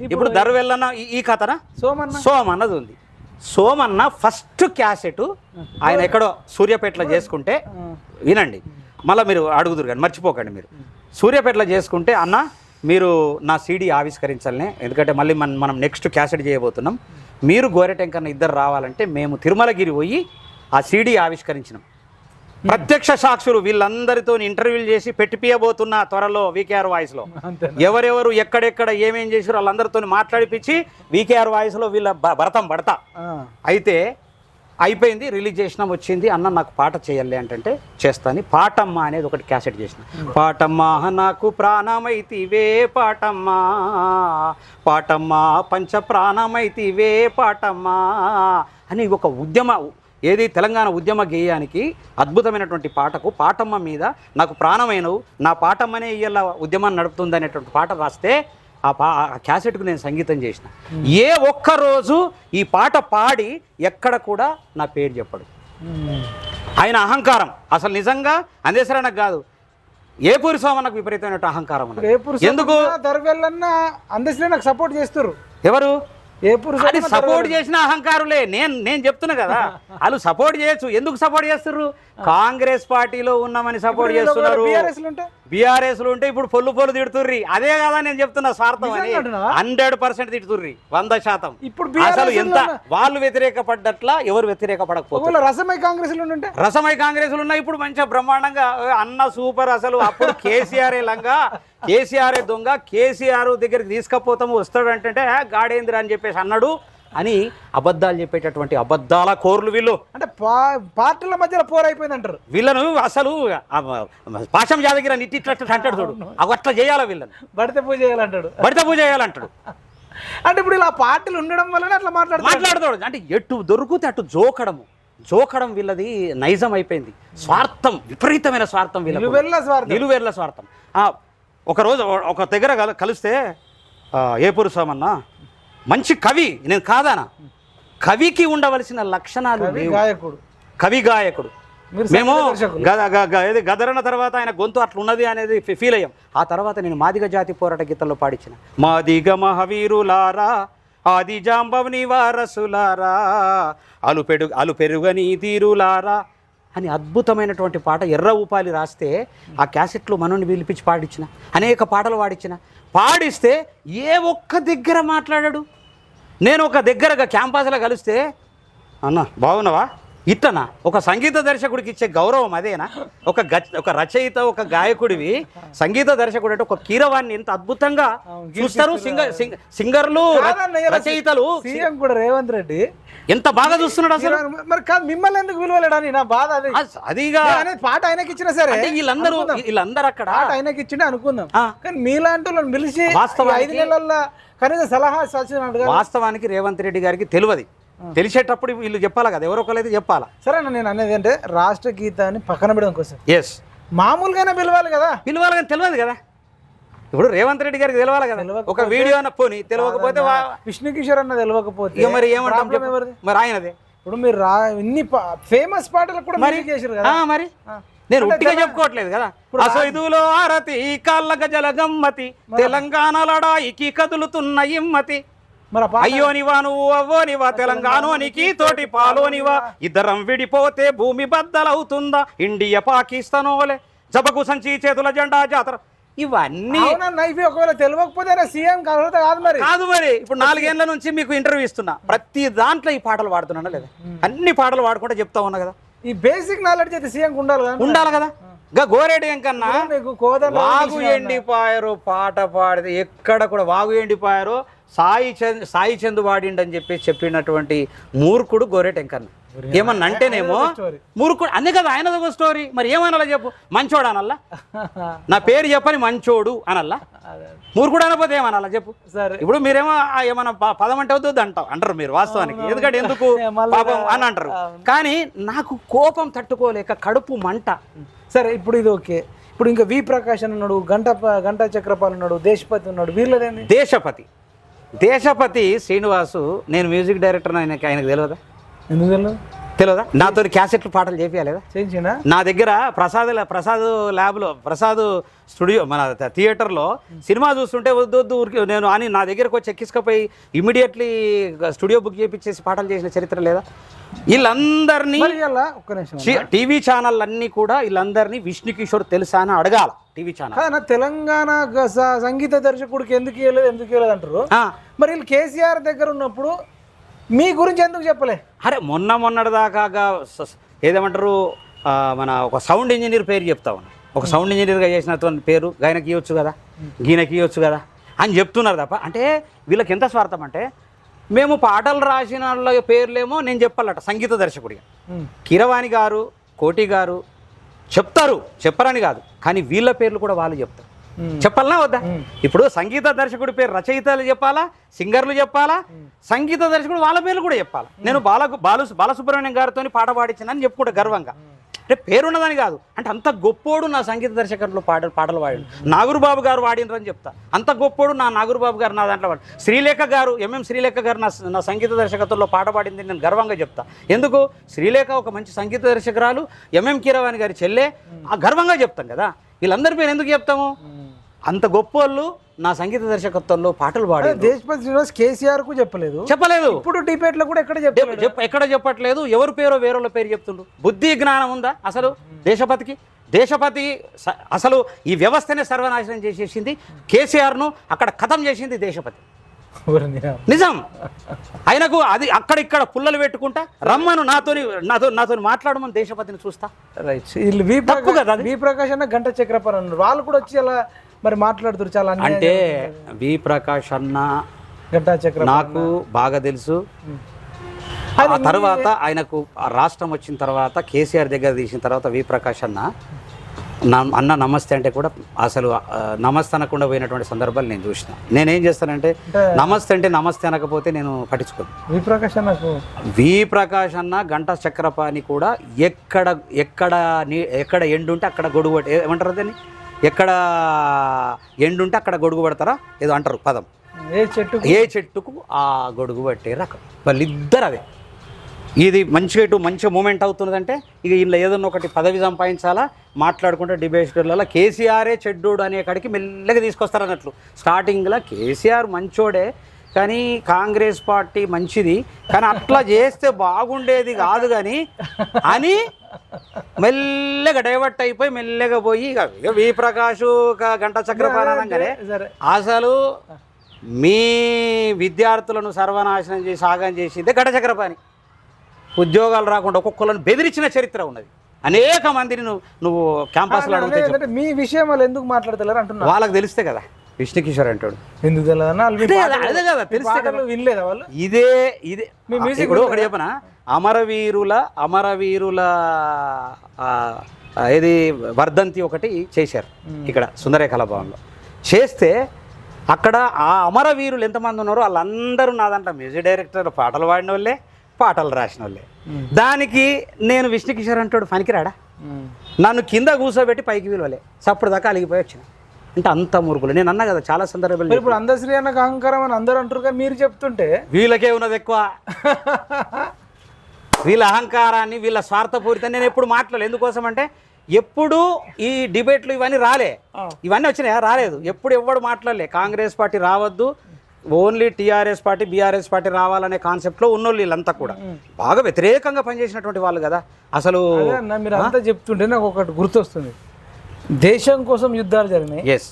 ఇప్పుడు దర్వెల్లన్న ఈ- ఈ కథన సోమన్న. సోమ్ అన్నది ఉంది. సోమన్న ఫస్ట్ క్యాసెట్ ఆయన ఎక్కడో సూర్యాపేటలో చేసుకుంటే వినండి. మళ్ళీ మీరు అడుగుదురు కానీ మర్చిపోకండి మీరు. సూర్యాపేటలో చేసుకుంటే అన్న మీరు నా సీడీ ఆవిష్కరించాలనే ఎందుకంటే మళ్ళీ మనం మనం నెక్స్ట్ క్యాసెట్ చేయబోతున్నాం. మీరు గోరెటెంకన్న ఇద్దరు రావాలంటే మేము తిరుమలగిరి పోయి ఆ సీడీ ఆవిష్కరించినాం. ప్రత్యక్ష సాక్షులు వీళ్ళందరితో ఇంటర్వ్యూలు చేసి పెట్టిపియబోతున్న త్వరలో వీకేఆర్ వాయిస్లో. ఎవరెవరు ఎక్కడెక్కడ ఏమేం చేసారో వాళ్ళందరితో మాట్లాడిపించి వీకేఆర్ వాయిస్లో వీళ్ళ భ- భరతం పడతా. అయితే అయిపోయింది రిలీజ్ చేసినాం వచ్చింది అన్న నాకు పాట చేయాలి అంటే చేస్తాను. పాటమ్మ అనేది ఒకటి క్యాసెట్ చేసిన. పాటమ్మ నాకు ప్రాణమైతివే పాటమ్మ. పాటమ్మ పంచ ప్రాణమైతివే పాటమ్మ. అని ఒక ఉద్యమ ఏది తెలంగాణ ఉద్యమ గేయానికి అద్భుతమైనటువంటి పాటకు పాటమ్మ మీద నాకు ప్రాణమైనవు నా పాటమ్మనే ఇయ్యాల ఉద్యమాన్ని నడుపుతుంది అనేటువంటి పాట రాస్తే ఆ పా ఆ క్యాసెట్కు నేను సంగీతం చేసిన. ఏ ఒక్క రోజు ఈ పాట పాడి ఎక్కడ కూడా నా పేరు చెప్పడు. ఆయన అహంకారం. అసలు నిజంగా అందేశ్వరానికి కాదు. ఏపూరి సోమన్నకు విపరీతమైన అహంకారం ఉన్నది. ఎందుకు? అందరిలో నాకు సపోర్ట్ చేస్తారు ఎవరు? ఏపూరు అది సపోర్ట్ చేసిన అహంకారులే. నేను నేను చెప్తున్నా కదా. వాళ్ళు సపోర్ట్ చేయొచ్చు. ఎందుకు సపోర్ట్ చేస్తున్నారు కాంగ్రెస్ పార్టీలో ఉన్నామని సపోర్ట్ చేస్తున్నారు. బీఆర్ఎస్ ఉంటే బీఆర్ఎస్లో ఉంటే ఇప్పుడు పొల్లు పొల్లు తిడుతుర్రి. అదే కదా నేను చెప్తున్నా స్వార్థం అని? హండ్రెడ్ పర్సెంట్ తిడుతుర్రి. వంద శాతం. ఇప్పుడు అసలు ఎంత వాళ్ళు వ్యతిరేక పడ్డట్లా ఎవరు వ్యతిరేక పడకపోతే రసమై కాంగ్రెస్ రసమై కాంగ్రెస్ ఉన్న ఇప్పుడు మంచిగా బ్రహ్మాండంగా అన్న సూపర్ అసలు. అప్పుడు కేసీఆర్ లంగా కేసీఆర్ దొంగ కేసీఆర్ దగ్గరికి తీసుకపోతాము వస్తాడు అంటే గాడేంద్ర అని చెప్పేసి అన్నాడు. అని అబద్ధాలు చెప్పేటటువంటి అబద్ధాల కోర్లు వీళ్ళు. అంటే పార్టీల మధ్యలో పోరైపోయింది అంటారు వీళ్ళను అసలు పాశం జాదగిర నిట్టిట్ల అంటాడు చూడు. అవి అట్లా చేయాలి వీళ్ళని? బడితే పూజ చేయాలంటాడు. బడిత పూజ చేయాలంటాడు. అంటే ఇప్పుడు ఇలా పార్టీలు ఉండడం వల్లనే అట్లా మాట్లాడుతారు మాట్లాడతాడు. అంటే ఎటు దొరికితే అటు జోకడము. జోకడం వీళ్ళది నైజం అయిపోయింది. స్వార్థం విపరీతమైన స్వార్థం నిలువెల్ల స్వార్థం. నిలువేర్ల స్వార్థం. ఒకరోజు ఒక దగ్గర కల- కలిస్తే ఏపూరు సోమన్న మంచి కవి నేను కాదానా? కవికి ఉండవలసిన లక్షణాలు. గాయకుడు. కవి గాయకుడు. మేము సంగీత దర్శకులు. గద గ- గ- ఏది గదరన తర్వాత ఆయన గొంతు అట్లా ఉన్నది అనేది ఫీల్ అయ్యాం. ఆ తర్వాత నేను మాదిగ జాతి పోరాట గీతంలో పాడించిన మాదిగ మహవీరులారా ఆది జాంబవని వారసులారా అలు పెడు అలు పెరుగని తీరులారా అని అద్భుతమైనటువంటి పాట ఎర్ర ఊపాలి రాస్తే ఆ క్యాసెట్లో మనోని పిలిపించి పాడించిన అనేక పాటలు పాడించిన పాడిస్తే ఏ ఒక్క దగ్గర మాట్లాడాడు. నేను ఒక దగ్గరగా క్యాంపస్లో కలిస్తే అన్న బాగున్నావా? ఇట్టనా ఒక సంగీత దర్శకుడికి ఇచ్చే గౌరవం అదేనా? ఒక ఒక రచయిత ఒక గాయకుడివి సంగీత దర్శకుడు అంటే ఒక కీరవాణి ఎంత అద్భుతంగా చూస్తారు సింగర్ సింగ- సింగర్లు రచయితలు. సీఎం కూడా రేవంత్ రెడ్డి. ఎంత బాగా చూస్తున్నాడు అసలు? మరి కాదు మిమ్మల్ని ఎందుకు విలువలేడని నా బాధ అది. అదిగా అనేది పాట ఆయనకి ఇచ్చినా సరే అంటే వీళ్ళందరూ వీళ్ళందరూ అక్కడ పాట ఆయనకి ఇచ్చిండే అనుకుందాం. కానీ మీలాంటి వాళ్ళని పిలిచి ఈ ఐదు నెలల్లో కనీసం సలహా వాస్తవానికి రేవంత్ రెడ్డి గారికి తెలియదు. తెలిసేటప్పుడు వీళ్ళు చెప్పాలి కదా? ఎవరో ఒకరైతే చెప్పాలా? సరే అన్న నేను అనేది అంటే రాష్ట్ర గీతాన్ని పక్కన పెడడం కోసం ఎస్ మామూలుగానే పిలవాలి కదా? పిలవాలి కానీ తెలియదు కదా? ఇప్పుడు రేవంత్ రెడ్డి గారికి తెలియాలి కదా? ఒక వీడియో అన్న పోని తెలియకపోతే విష్ణు కిషోర్ అన్న తెలియకపోతే ఇక మరి ఏమంటాం మరి ఆయనదే. ఇప్పుడు మీరు రా ఇన్ని ఫేమస్ పాటలకు కూడా మరి? చేశారు కదా? మరి. నేను ఉట్టిగా చెప్పుకోవట్లేదు కదా? అసైదులో ఆరతి కాళ్ళ గజల గమ్మతి తెలంగాణ లడాయికి కదులుతున్న ఇమ్మతి అయ్యోనివా నువ్వు అవ్వోనివా తెలంగాణోనికి తోటి పాలోనివా. ఇద్దరం విడిపోతే భూమి బద్దలవుతుందా? ఇండియా పాకిస్తాన్ ఓలే. జబకు సంచి చేతుల జెండా జాతర. ఇవన్నీ ఇవి ఒకవేళ తెలియకపోతే సీఎం కాదు మరి. కాదు మరి. ఇప్పుడు నాలుగేళ్ళ నుంచి మీకు ఇంటర్వ్యూ ఇస్తున్నా. ప్రతి దాంట్లో ఈ పాటలు పాడుతున్నానా లేదా? అన్ని పాటలు పాడుకుంటే చెప్తా ఉన్నా కదా. ఈ బేసిక్ నాలెడ్జ్ అయితే సీఎం ఉండాలి కదా. ఉండాలి కదా. గా గోరేడు ఎంకన్నా వాగు ఎండిపాయరు పాట పాడితే ఎక్కడ కూడా వాగు ఎండిపాయరు. సాయి చంద్ సాయి చందు వాడిండని చెప్పి చెప్పినటువంటి మూర్ఖుడు గోరేట ఎంకన్న ఏమన్నా అంటేనేమో. మూర్ఖుడు అన్నీ కదా ఆయనది ఒక స్టోరీ మరి ఏమనాలా చెప్పు? మంచోడు అనల్లా నా పేరు చెప్పని మంచోడు అనల్లా మూర్ఖుడు అనకపోతే ఏమనాలా చెప్పు? సరే. ఇప్పుడు మీరేమో ఏమన్నా పదం అంటే వద్దు అంటాం అంటారు మీరు వాస్తవానికి. ఎందుకంటే ఎందుకు పాపం అని అంటారు. కానీ నాకు కోపం తట్టుకోలేక కడుపు మంట. సరే ఇప్పుడు ఇది ఓకే. ఇప్పుడు ఇంకా వి ప్రకాష్ అని ఉన్నాడు గంట గంటా చక్రపాల్ ఉన్నాడు దేశపతి ఉన్నాడు. వీళ్ళదేంది? దేశపతి. దేశపతి శ్రీనివాసు నేను మ్యూజిక్ డైరెక్టర్ ఆయనకి ఆయనకు తెలియదా ఎందుకు తెలియదు తెలియదా నాతో క్యాసెట్లు పాటలు చేపియాలేదా చేయించినా నా దగ్గర ప్రసాద్ ప్రసాద్ ల్యాబ్లో ప్రసాద్ స్టూడియో మన థియేటర్లో సినిమా చూస్తుంటే వద్దు వద్దు ఊరికి నేను అని నా దగ్గరకు వచ్చి ఎక్కించుకపోయి ఇమీడియట్లీ స్టూడియో బుక్ చేయించేసి పాటలు చేసిన చరిత్ర లేదా? వీళ్ళందరినీ టీవీ ఛానల్ అన్నీ కూడా వీళ్ళందరినీ విష్ణు కిషోర్ తెలుసా అని అడగాల. TV channel. తెలంగాణ సంగీత దర్శకుడికి ఎందుకు ఇవ్వలేదు ఎందుకు ఇవ్వలేదు అంటారు? మరి వీళ్ళు కేసీఆర్ దగ్గర ఉన్నప్పుడు మీ గురించి ఎందుకు చెప్పలే? అరే మొన్న మొన్నటి దాకా ఏదేమంటారు మన ఒక సౌండ్ ఇంజనీర్ పేరు చెప్తా ఉన్నా. ఒక సౌండ్ ఇంజనీర్గా చేసినటువంటి పేరు గాయనకి ఇవ్వచ్చు కదా గీనకి ఇవ్వచ్చు కదా అని చెప్తున్నారు తప్ప అంటే వీళ్ళకి ఎంత స్వార్థం అంటే మేము పాటలు రాసిన వాళ్ళ పేర్లేమో నేను చెప్పాలట సంగీత దర్శకుడిగా. కీరవాణి గారు కోటి గారు చెప్తారు. చెప్పరని కాదు. కానీ వీళ్ళ పేర్లు కూడా వాళ్ళు చెప్తారు. చెప్పాలనా వద్దా? ఇప్పుడు సంగీత దర్శకుడి పేరు రచయితలు చెప్పాలా? సింగర్లు చెప్పాలా? సంగీత దర్శకుడు వాళ్ళ పేర్లు కూడా చెప్పాలా? నేను బాల బాలు బాలసుబ్రహ్మణ్యం గారితో పాట పాడించానని చెప్పుకుంటా గర్వంగా. అంటే పేరున్నదని కాదు. అంటే అంత గొప్పోడు నా సంగీత దర్శకులు పాటలు పాటలు పాడాడు నాగురుబాబు గారు వాడినరని చెప్తా. అంత గొప్పోడు నా నాగురుబాబు గారు నా దాంట్లో వాడు. శ్రీలేఖ గారు ఎంఎం శ్రీలేఖ గారు నా నా సంగీత దర్శకత్వంలో పాట పాడింది నేను గర్వంగా చెప్తా. ఎందుకు? శ్రీలేఖ ఒక మంచి సంగీత దర్శకురాలు ఎంఎం కీరవాణి గారి చెల్లె. ఆ గర్వంగా చెప్తాం కదా. వీళ్ళందరి పేరు ఎందుకు చెప్తాము? అంత గొప్ప వాళ్ళు నా సంగీత దర్శకత్వంలో పాటలు పాడారు. దేశపతి శ్రీనివాస్ కేసీఆర్కు చెప్పలేదు. చెప్పలేదు. ఇప్పుడు డిబేట్లో కూడా ఎక్కడ చెప్- చెప్పలేదు? చెప్- ఎక్కడ చెప్పట్లేదు? ఎవరు పేరో వేరేళ్ళ పేరు చెప్తుండ్రు బుద్ధి జ్ఞానం ఉందా అసలు దేశపతికి? దేశపతి అసలు ఈ వ్యవస్థనే సర్వనాశనం చేసేసింది. కేసీఆర్ను అక్కడ ఖతం చేసింది దేశపతి? నిజం. ఆయనకు అది అక్కడిక్కడ పుల్లలు పెట్టుకుంటా రమ్మను నాతోని నాతో నాతో మాట్లాడమని దేశపతిని చూస్తా. రైట్. వీళ్ళు వి తప్పు ప్రకాష్ అన్న గంట చక్రపాణి అన్నారు. వాళ్ళు కూడా వచ్చి అలా మరి మాట్లాడుతారు చాలా అంటే వి ప్రకాష్ అన్న నాకు బాగా తెలుసు. ఆ తర్వాత ఆయనకు ఆ రాష్ట్రం వచ్చిన తర్వాత కేసీఆర్ దగ్గర తీసిన తర్వాత వి ప్రకాష్ అన్న. అన్న నమస్తే అంటే కూడా అసలు నమస్తే అనకుండా పోయినటువంటి సందర్భాలు నేను చూసిన. నేనేం చేస్తానంటే నమస్తే అంటే నమస్తే అనకపోతే నేను పట్టించుకోను. వి ప్రకాష్ అన్నకు? వి ప్రకాష్ అన్న గంట చక్రపాణి కూడా ఎక్కడ ఎక్కడ ఎక్కడ ఎండు ఉంటే అక్కడ గొడుగు ఏమంటారు దాన్ని? ఎక్కడ ఎండు ఉంటే అక్కడ గొడుగు పడతారా? ఏదో అంటారు పదం. ఏ చెట్టు ఏ చెట్టుకు ఆ గొడుగు పట్టే రకం. వాళ్ళిద్దరు అదే ఇది మంచిగా ఇటు మంచి మూమెంట్ అవుతున్నదంటే ఇక ఇందులో ఏదన్నా ఒకటి పదవి సంపాదించాలా? మాట్లాడుకుంటే డిబేట్లలో కేసీఆరే చెడ్డోడు అనే కాడికి మెల్లగా తీసుకొస్తారు అన్నట్లు స్టార్టింగ్లో కేసీఆర్ మంచోడే కానీ కాంగ్రెస్ పార్టీ మంచిది కానీ అట్లా చేస్తే బాగుండేది కాదు కానీ అని మెల్లగా డైవర్ట్ అయిపోయి మెల్లగా పోయి ఇక వి ప్రకాష్ గంట సరే అసలు మీ విద్యార్థులను సర్వనాశనం చేసి ఆగం చేసిందే గడ్డ చక్రపాణి ఉద్యోగాలు రాకుండా ఒక్కొక్కలను బెదిరించిన చరిత్ర ఉన్నది. అనేక మందిని నువ్వు నువ్వు క్యాంపస్లో అడిగితే మీ విషయం వాళ్ళు ఎందుకు మాట్లాడతలేరు అంటున్నా. వాళ్ళకి తెలిస్తే కదా. విష్ణు కిషోర్ అంటాడు. ఎందుకు తెలియదన్నా వాళ్ళు వినలేదా ఇదే ఇదే. మీ ఉందా? ఒకటి చెప్పన? అమరవీరుల అమరవీరుల ఏది వర్ధంతి ఒకటి చేశారు ఇక్కడ సుందరే కళాభవన్లో చేస్తే అక్కడ ఆ అమరవీరులు ఎంతమంది ఉన్నారో వాళ్ళందరూ నా దాంట్లో మ్యూజిక్ డైరెక్టర్ పాటలు పాడిన వాళ్ళే పాటలు రాసిన వాళ్ళే దానికి నేను విష్ణు కిషోర్ అంటాడు పనికిరాడా? నన్ను కింద కూర్చోబెట్టి పైకి విలువలే సప్పుడు దాకా అలిగిపోయి వచ్చిన. అంటే అంత మురుగులు నేను అన్నా కదా చాలా సందర్భాలు ఇప్పుడు అందశ్రీ అన్నకు అహంకారం అని అందరూ అంటారు కానీ మీరు చెప్తుంటే వీళ్ళకే ఉన్నది ఎక్కువ. వీళ్ళ అహంకారాన్ని వీళ్ళ స్వార్థపూరితం నేను ఎప్పుడు మాట్లాడలేదు ఎందుకోసం అంటే ఎప్పుడు ఈ డిబేట్లు ఇవన్నీ రాలే. ఇవన్నీ వచ్చినాయా? రాలేదు. ఎప్పుడు ఎవ్వడు మాట్లాడలే. కాంగ్రెస్ పార్టీ రావద్దు. Only TRS party BRS party రావాలనే కాన్సెప్ట్లో ఉన్నోళ్ళు వీళ్ళంతా కూడా. బాగా వ్యతిరేకంగా పనిచేసినటువంటి వాళ్ళు కదా. అసలు అన్న మీరు అంతా చెప్తుంటే నాకు ఒకటి గుర్తొస్తుంది. దేశం కోసం యుద్ధాలు జరిగినాయి. ఎస్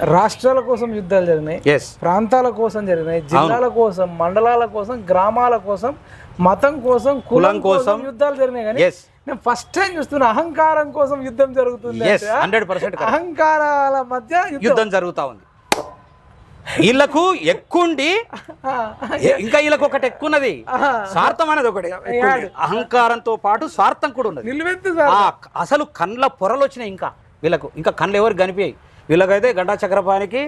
రాష్ట్రాల కోసం యుద్ధాలు జరిగినాయి. ఎస్ ప్రాంతాల కోసం జరిగినాయి. జిల్లాల కోసం మండలాల కోసం గ్రామాల కోసం మతం కోసం కులం కోసం యుద్ధాలు జరిగినాయి కానీ ఎస్ నేను ఫస్ట్ టైం చూస్తున్నా అహంకారం కోసం యుద్ధం జరుగుతుంది హండ్రెడ్ పర్సెంట్ అహంకారాల మధ్య యుద్ధం. జరుగుతూ ఉంది. వీళ్ళకు ఎక్కుండి. ఎ- ఇంకా వీళ్ళకి ఒకటి ఎక్కున్నది. స్వార్థం అనేది ఒకటి. అహంకారంతో పాటు స్వార్థం కూడా ఉన్నది. అసలు కండ్ల పొరలు వచ్చినాయి ఇంకా. వీళ్ళకు ఇంకా కండ్లు ఎవరు కనిపించాయి. వీళ్ళకైతే గడ్డా చక్రపాణికి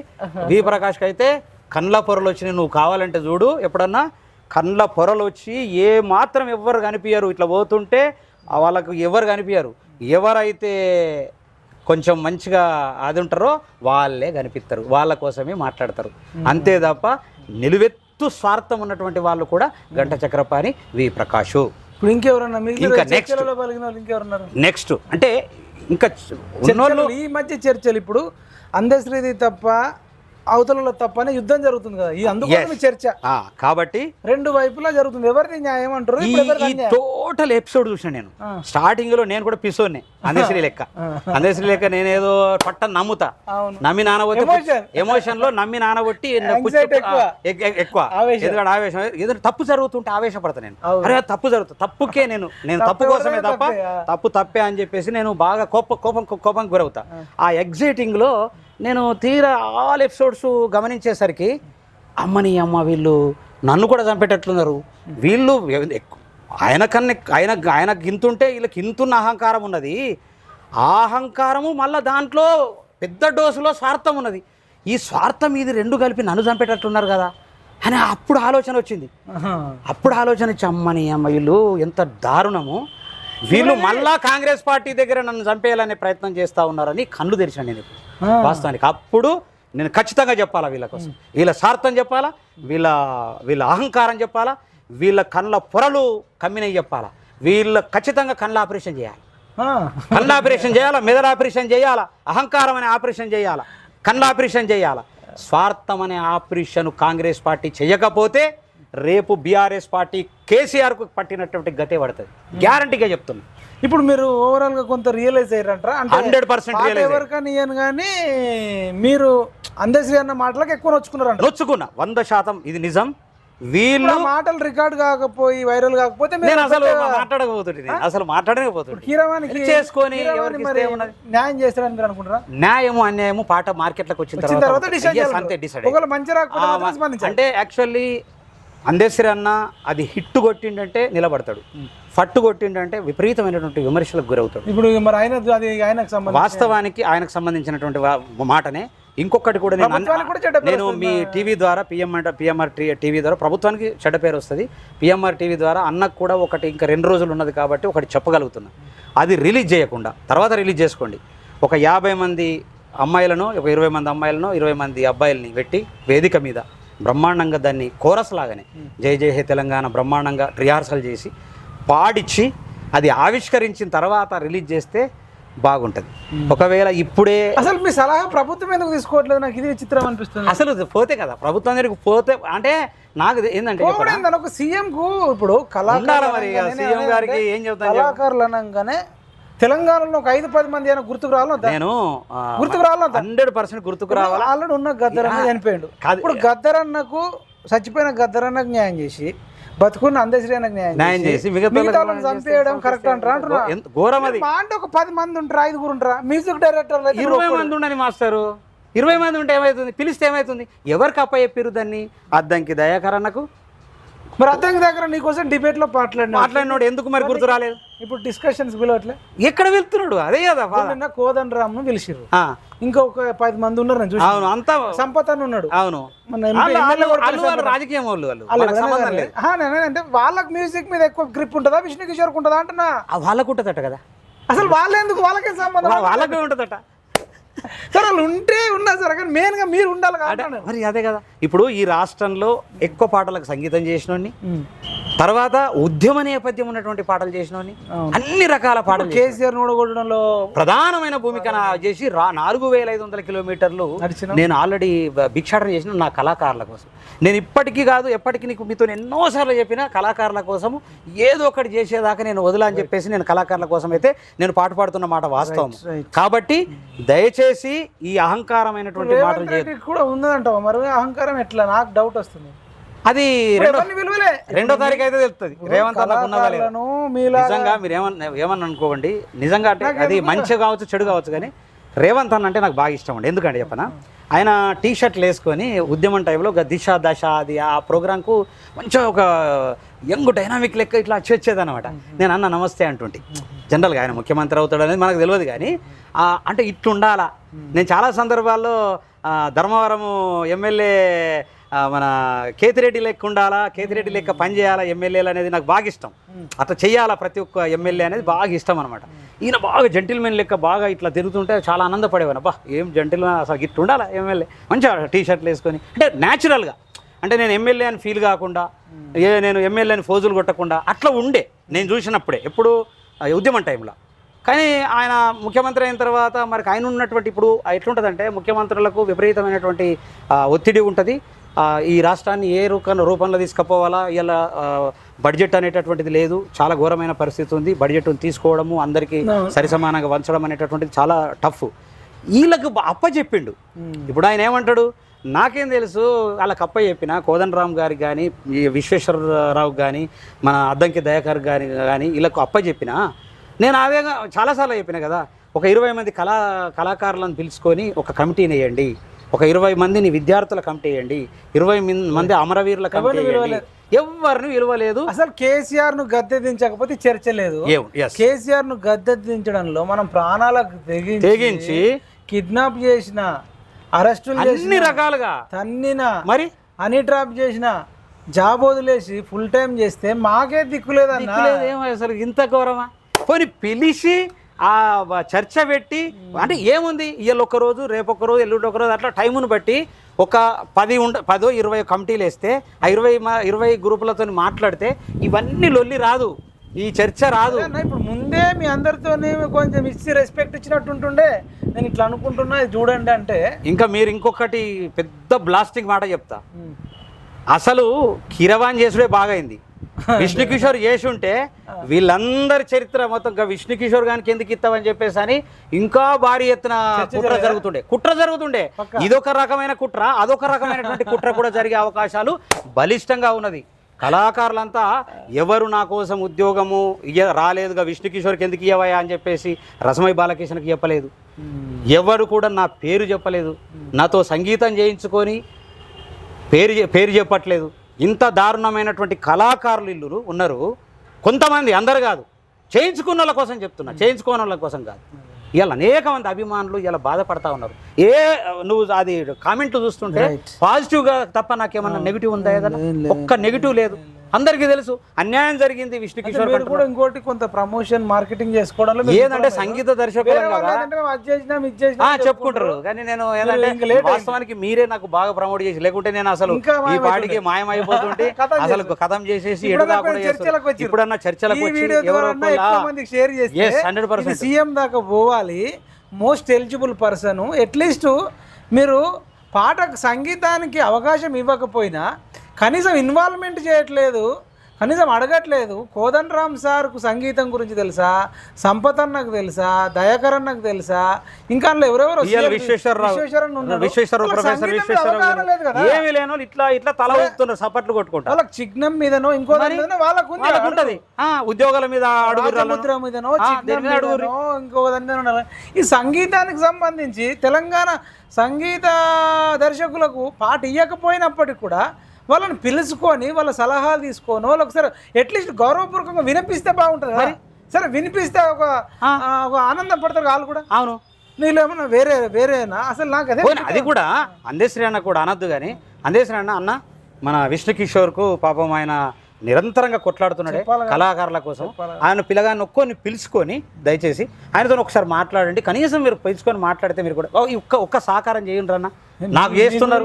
వి ప్రకాష్కి అయితే కండ్ల పొరలు వచ్చినాయి నువ్వు కావాలంటే చూడు ఎప్పుడన్నా కండ్ల పొరలు వచ్చి ఏ మాత్రం ఎవ్వరు కనిపించరు ఇట్లా పోతుంటే వాళ్ళకు ఎవరు కనిపించరు ఎవరైతే కొంచెం మంచిగా అది ఉంటారో వాళ్ళే కనిపిస్తారు వాళ్ళ కోసమే మాట్లాడతారు. అంతే తప్ప నిలువెత్తు స్వార్థం ఉన్నటువంటి వాళ్ళు కూడా గంట చక్రపాణి వి ప్రకాషు ఇప్పుడు ఇంకెవరన్నా ఇంకా ఇంకెవరున్నారు? నెక్స్ట్ అంటే ఇంకా ఈ మధ్య చర్చలు ఇప్పుడు అందశ్రీది తప్ప అవతలలో తప్ప అనే యుద్ధం జరుగుతుంది కదా. ఇది అందుకోసం చర్చ. కాబట్టి రెండు వైపులా జరుగుతుంది. ఎవరిని న్యాయం అంటారు? ఈ ఈ? టోటల్ ఎపిసోడ్ చూసిన నేను. స్టార్టింగ్లో నేను కూడా పిసోనే అందశ్రీ లెక్క. అందశ్రీ లెక్క నేనేదో పట్ట నమ్ముతా. నమ్మి నానబొట్టి. ఎమోషన్లో నమ్మి నానబొట్టి ఎక్కువ. ఎందుకంటే ఆవేశం? ఏదైనా తప్పు జరుగుతుంటే ఆవేశపడతా నేను. అరే తప్పు జరుగుతుంది. తప్పుకే నేను నేను తప్పు కోసమే తప్ప. తప్పు తప్పే అని చెప్పేసి నేను బాగా కోప కోపం కోపం గురవుతా. ఆ. ఎగ్జైటింగ్లో నేను తీరా ఆల్ ఎపిసోడ్స్ గమనించేసరికి అమ్మని అమ్మ వీళ్ళు నన్ను కూడా చంపేటట్లున్నారు. వీళ్ళు ఆయన కన్నా ఆయన ఆయన గింతుంటే వీళ్ళకి ఇంతున్న అహంకారం ఉన్నది. ఆ అహంకారము మళ్ళీ దాంట్లో పెద్ద డోసులో స్వార్థం ఉన్నది. ఈ స్వార్థం ఇది రెండు కలిపి నన్ను చంపేటట్లున్నారు కదా అని అప్పుడు ఆలోచన వచ్చింది. అప్పుడు ఆలోచన వచ్చి అమ్మని అమ్మ వీళ్ళు ఎంత దారుణము. వీళ్ళు మళ్ళా కాంగ్రెస్ పార్టీ దగ్గర నన్ను చంపేయాలనే ప్రయత్నం చేస్తా ఉన్నారని కళ్ళు తెరిచిన నేను. వాస్తవానికి. అప్పుడు నేను ఖచ్చితంగా చెప్పాలా వీళ్ళ కోసం? వీళ్ళ స్వార్థం చెప్పాలా? వీళ్ళ వీళ్ళ అహంకారం చెప్పాలా? వీళ్ళ కళ్ళ పొరలు కమ్మినవి చెప్పాలా? వీళ్ళ ఖచ్చితంగా కళ్ళ ఆపరేషన్ చేయాలి. కళ్ళ ఆపరేషన్ చేయాలా? మెదడు ఆపరేషన్ చేయాలా? అహంకారం అనే ఆపరేషన్ చేయాలా? కళ్ళ ఆపరేషన్ చేయాలా? స్వార్థం అనే ఆపరేషన్ కాంగ్రెస్ పార్టీ చేయకపోతే రేపు బీఆర్ఎస్ పార్టీ కేసీఆర్కు పట్టినటువంటి గతే పడుతుంది. గ్యారంటీగా చెప్తున్నా. ఇప్పుడు మీరు ఓవరాల్గా కొంత రియలైజ్ అయ్యారంటారా? అంటే 100% పాత realize ఎవరికని ఇయ్యను కానీ మీరు అందశ్రీ అన్న మాటలకు ఎక్కువ నొచ్చుకున్నారంట. నొచ్చుకున్నా. వంద శాతం ఇది నిజం. వీళ్ళు మాటలు రికార్డ్ కాకపోయి వైరల్ కాకపోతే నేను అసలు నేను. అసలు మాట్లాడకపోతుంటే కీరవానికి చేసుకొని? న్యాయం చేస్తారని మీరు అనుకుంటారా న్యాయము అన్యాయము పాట మార్కెట్లోకి వచ్చిన వచ్చిన తర్వాత అంతే డిసైడ్ ఒకవేళ మంచి రాకపోతే మాత్రం స్పందించాలి. అంటే యాక్చువల్లీ అందేశ్వరి అన్న అది హిట్ కొట్టిండంటే నిలబడతాడు. ఫట్టు కొట్టిండంటే విపరీతమైనటువంటి విమర్శలకు గురవుతాడు. ఇప్పుడు మరి ఆయన అది ఆయనకు వాస్తవానికి ఆయనకు సంబంధించినటువంటి మాటనే ఇంకొకటి కూడా నేను నేను మీ టీవీ ద్వారా పిఎం అంటే పిఎంఆర్ టీవీ ద్వారా ప్రభుత్వానికి చెడ్డ పేరు వస్తుంది. పిఎంఆర్ టీవీ ద్వారా అన్నకు కూడా ఒకటి ఇంకా రెండు రోజులు ఉన్నది కాబట్టి ఒకటి చెప్పగలుగుతున్నా. అది రిలీజ్ చేయకుండా తర్వాత రిలీజ్ చేసుకోండి. ఒక యాభై మంది అమ్మాయిలను ఒక ఇరవై మంది అమ్మాయిలను ఇరవై మంది అబ్బాయిలని పెట్టి వేదిక మీద బ్రహ్మాండంగా దాన్ని కోరస్ లాగానే. జై జై హే తెలంగాణ బ్రహ్మాండంగా రిహార్సల్ చేసి పాడిచ్చి అది ఆవిష్కరించిన తర్వాత రిలీజ్ చేస్తే బాగుంటుంది. ఒకవేళ ఇప్పుడే అసలు మీ సలహా ప్రభుత్వం ఎందుకు తీసుకోవట్లేదు? నాకు ఇది విచిత్రం అనిపిస్తుంది. అసలు పోతే కదా ప్రభుత్వం దగ్గరికి పోతే అంటే నాకు ఏంటంటే ఒక సీఎం కు ఇప్పుడు మరి సీఎం గారికి ఏం చెప్తాను. కళాకారులు అనగానే తెలంగాణలో ఒక ఐదు పది మంది అయినా గుర్తుకు రావాలి? నేను గుర్తుకు రావాలంట. హండ్రెడ్ పర్సెంట్ గుర్తుకు రావాలా? ఆల్రెడీ ఉన్న గద్దరన్న చనిపోయాడు. ఇప్పుడు గద్దరన్నకు చచ్చిపోయిన గద్దరన్నకు న్యాయం చేసి బతుకున్న అందశ్రీ అన్నకు న్యాయం చేసి మిగతా చంపేయడం కరెక్ట్ అంటారా? ఘోరం అది. అంటే ఒక పది మంది ఉంటారా ఐదుగురు ఉంటారా? మ్యూజిక్ డైరెక్టర్ ఇరవై మంది ఉండని మాస్టారు. ఇరవై మంది ఉంటే ఏమవుతుంది పిలిస్తే ఏమవుతుంది ఎవరికి అప్ప చెప్పారు దాన్ని? అద్దంకి దయాకర్ అన్నకు? మరి అర్థం దగ్గర నీకోసం డిబేట్లో మాట్లాడినా మాట్లాడినోడు ఎందుకు మరి గుర్తు రాలేదు? ఇప్పుడు డిస్కషన్స్ పిలవట్లే? ఎక్కడ వెళ్తున్నాడు? అదే కదా. నిన్న కోదండ రామ్ను పిలిచిర్రు. ఆ, ఇంకొక పది మంది ఉన్నారు నేను చూసి అవును అంతా సంపత్ అని ఉన్నాడు. అవును. రాజకీయం వాళ్ళు అంటే వాళ్ళకి మ్యూజిక్ మీద ఎక్కువ గ్రిప్ ఉంటుందా? విష్ణు కిషోర్ ఉంటుందా అంటున్నా? వాళ్ళకు ఉంటుందట కదా. అసలు వాళ్ళెందుకు? వాళ్ళకే సంబంధం? వాళ్ళకే ఉంటుందట. సార్ వాళ్ళు ఉంటే ఉన్నా సార్ కానీ మెయిన్గా మీరు ఉండాలి కాబట్టి మరి అదే కదా. ఇప్పుడు ఈ రాష్ట్రంలో ఎక్కువ పాటలకు సంగీతం చేసినోడిని తర్వాత ఉద్యమ నేపథ్యం ఉన్నటువంటి పాటలు చేసినోడిని అన్ని రకాల పాటలు చేసిన- కేసీఆర్ ఓడగొట్టడంలో ప్రధానమైన భూమిక చేసి రా నాలుగు వేల ఐదు వందల కిలోమీటర్లు నేను ఆల్రెడీ భిక్షాటన చేసిన నా కళాకారుల కోసం. నేను ఇప్పటికీ కాదు ఎప్పటికీ నీకు మీతో ఎన్నోసార్లు చెప్పిన కళాకారుల కోసము ఏదో ఒకటి చేసేదాకా నేను వదలా అని చెప్పేసి నేను కళాకారుల కోసం అయితే నేను పాట పాడుతున్న మాట వాస్తవం. కాబట్టి దయచేసి ఈ అహంకారమైనటువంటి మాటలు కూడా ఉందంటావా మరి అహంకారం ఎట్లా? నాకు డౌట్ వస్తుంది. అది రెండో తారీఖు అయితే తెలుస్తుంది రేవంత్ అన్నకు ఉన్నదా లేదా? కళాకారులను మీలా నిజంగా మీరు ఏమన్నా ఏమన్నా అనుకోకండి. నిజంగా అంటే అది మంచి కావచ్చు చెడు కావచ్చు కానీ రేవంత్ అన్న అంటే నాకు బాగా ఇష్టం అండి. ఎందుకంటే చెప్పనా? ఆయన టీ షర్ట్లు వేసుకొని ఉద్యమం టైంలో ఒక దిశ దశ అది ఆ ప్రోగ్రాంకు మంచిగా ఒక యంగ్ డైనామిక్ లెక్క ఇట్లా వచ్చి వచ్చేది అనమాట నేను అన్న నమస్తే అంటుంటి. జనరల్గా ఆయన ముఖ్యమంత్రి అవుతాడు అనేది మనకు తెలియదు కానీ అంటే ఇట్లుండాలా. నేను చాలా సందర్భాల్లో ధర్మవరము ఎమ్మెల్యే మన కేతిరెడ్డి లెక్క ఉండాలా? కేతిరెడ్డి లెక్క పని చేయాలా ఎమ్మెల్యేలు అనేది నాకు బాగా ఇష్టం. అట్లా చెయ్యాలా ప్రతి ఒక్క ఎమ్మెల్యే అనేది బాగా ఇష్టం అనమాట ఈయన బాగా జెంటిల్మెన్ లెక్క బాగా ఇట్లా తిరుగుతుంటే చాలా ఆనందపడేవాను అబ్బా ఏం జెంటిల్మెన్ అసలు ఇట్లా ఉండాలా ఎమ్మెల్యే? మంచిగా టీ షర్ట్లు వేసుకొని. అంటే న్యాచురల్గా అంటే నేను ఎమ్మెల్యే అని ఫీల్ కాకుండా ఏ నేను ఎమ్మెల్యే అని ఫోజులు కొట్టకుండా అట్లా ఉండే. నేను చూసినప్పుడే ఎప్పుడు ఉద్యమం టైంలో కానీ ఆయన ముఖ్యమంత్రి అయిన తర్వాత మరి ఆయన ఉన్నటువంటి ఇప్పుడు ఎట్లుంటుందంటే ముఖ్యమంత్రులకు విపరీతమైనటువంటి ఒత్తిడి ఉంటుంది. ఈ రాష్ట్రాన్ని ఏ రూపం రూపంలో తీసుకుపోవాలా? ఇలా బడ్జెట్ అనేటటువంటిది లేదు. చాలా ఘోరమైన పరిస్థితి ఉంది. బడ్జెట్ను తీసుకోవడము అందరికీ సరిసమానంగా వంచడం అనేటటువంటిది చాలా టఫ్. వీళ్ళకు అప్పచెప్పిండు ఇప్పుడు ఆయన ఏమంటాడు? నాకేం తెలుసు వాళ్ళకి అప్ప చెప్పిన కోదండరామ్ గారికి కానీ ఈ విశ్వేశ్వరరావు కానీ మన అద్దంకి దయాకర్ గారి కానీ వీళ్ళకు అప్ప చెప్పిన నేను అదేగా చాలాసార్లు చెప్పిన కదా ఒక ఇరవై మంది కళా కళాకారులను పిలుచుకొని ఒక కమిటీని వేయండి. ఒక ఇరవై మందిని విద్యార్థుల కమిటీ వేయండి. ఇరవై మంది అమరవీరుల కమిటీ ఎవరిని విలువలేదు. అసలు కేసీఆర్ను గద్దె దించకపోతే చర్చ లేదు. కేసీఆర్ను గద్దె దించడంలో మనం ప్రాణాలకు తెగించి కిడ్నాప్ చేసిన అరెస్టులు అన్ని రకాలుగా. తన్నిన మరి? హనీ ట్రాప్ చేసిన జాబ్ వదిలేసి ఫుల్ టైం చేస్తే మాకే దిక్కులేదన్నా అసలు ఇంత ఘోరమా? పోనీ పిలిచి ఆ చర్చ పెట్టి అంటే ఏముంది? ఇవాళ ఒక రోజు రేపు ఒక రోజు ఎల్లుండి ఒక రోజు అట్లా టైమును బట్టి ఒక పది ఉండ పదో ఇరవై కమిటీలు వేస్తే ఆ ఇరవై ఇరవై గ్రూపులతో మాట్లాడితే ఇవన్నీ లొల్లి రాదు. ఈ చర్చ రాదు. ఇప్పుడు ముందే మీ అందరితోనే కొంచెం ఇచ్చి రెస్పెక్ట్ ఇచ్చినట్టు ఉంటుండే. నేను ఇట్లా అనుకుంటున్నా చూడండి అంటే. ఇంకా మీరు ఇంకొకటి పెద్ద బ్లాస్టింగ్ మాట చెప్తా. అసలు కిరవాన్ చేసుడే బాగైంది. విష్ణు కిషోర్ చేసి ఉంటే వీళ్ళందరి చరిత్ర మొత్తం ఇంకా విష్ణు కిషోర్ గానికి ఎందుకు ఇస్తామని చెప్పేసి అని ఇంకా భారీ ఎత్తున కుట్ర జరుగుతుండే. కుట్ర జరుగుతుండే. ఇదొక రకమైన కుట్ర అదొక రకమైనటువంటి కుట్ర కూడా జరిగే అవకాశాలు బలిష్టంగా ఉన్నది. కళాకారులంతా ఎవరు నా కోసం ఉద్యోగము ఇయ్య రాలేదుగా విష్ణు కిషోర్కి ఎందుకు ఇవ్వయా అని చెప్పేసి రసమై బాలకృష్ణకి చెప్పలేదు. ఎవరు కూడా నా పేరు చెప్పలేదు. నాతో సంగీతం చేయించుకొని పేరు పేరు చెప్పట్లేదు. ఇంత దారుణమైనటువంటి కళాకారులు ఇల్లు ఉన్నారు. కొంతమంది అందరు కాదు. చేయించుకున్న వాళ్ళ కోసం చెప్తున్నా. చేయించుకోని వాళ్ళ కోసం కాదు. ఇలా అనేక మంది అభిమానులు ఇలా బాధపడతా ఉన్నారు. ఏ నువ్వు అది కామెంట్లు చూస్తుంటే పాజిటివ్గా తప్ప నాకేమన్నా నెగిటివ్ ఉందా ఏదన్నా? ఒక్క నెగిటివ్ లేదు. అందరికీ తెలుసు. అన్యాయం జరిగింది విష్ణు కిషోర్ కూడా ఇంకోటి కొంత ప్రమోషన్ మార్కెటింగ్ చేసుకోవడంలో ఏదంటే సంగీత దర్శకులు చెప్పుకుంటారు. కానీ నేను ఏంటంటే వాస్తవానికి మీరే నాకు బాగా ప్రమోట్ చేసి లేకుంటే నేను అసలు ఈ పాటికి మాయమైపోతుంటే అసలు కథం చేసేసి. ఇప్పుడన్నా చర్చలకు Yes, 100%. సీఎం దాకా పోవాలి. మోస్ట్ ఎలిజిబుల్ పర్సన్ అట్లీస్ట్ మీరు పాటకు సంగీతానికి అవకాశం ఇవ్వకపోయినా కనీసం ఇన్వాల్వ్మెంట్ చేయట్లేదు. కనీసం అడగట్లేదు. కోదండరామ్ సార్కు సంగీతం గురించి తెలుసా? సంపత్ అన్నకు తెలుసా? దయాకర్ అన్నకు తెలుసా? ఇంకా అందులో ఎవరెవరు ఏమి లేను ఇట్లా ఇట్లా తల ఊపుతున్నారు సపట్లు కొట్టుకుంటా. వాళ్ళకి చిహ్నం మీదనో ఇంకో వాళ్ళకు ఉంటది. ఉద్యోగాల మీద రాజముద్ర మీదనో అడుగురి ఇంకో దాని. ఈ సంగీతానికి సంబంధించి తెలంగాణ సంగీత దర్శకులకు పాట ఇవ్వకపోయినప్పటికి కూడా వాళ్ళని పిలుచుకొని వాళ్ళ సలహాలు తీసుకొని వాళ్ళు ఒకసారి అట్లీస్ట్ గౌరవపూర్వకంగా వినిపిస్తే బాగుంటుంది. కదా సరే వినిపిస్తే ఒక ఒక ఆనందం పడతారు వాళ్ళు కూడా. అవును. నీళ్ళు ఏమన్నా వేరే వేరేనా? అసలు నాకు అదే అది కూడా అందేశ్రీ అన్న కూడా అనొద్దు కానీ అందేశ్రీ అన్న అన్న మన విష్ణు కిషోర్కు పాపం ఆయన నిరంతరంగా కొట్లాడుతున్నాడే కళాకారుల కోసం. ఆయన పిల్లగాన్ని ఒక్కొని పిలుచుకొని దయచేసి ఆయనతో ఒకసారి మాట్లాడండి. కనీసం మీరు పిలుచుకొని మాట్లాడితే మీరు కూడా ఒక్క ఒక్క సహకారం చేయండి అన్న. నాకు చేస్తున్నారు.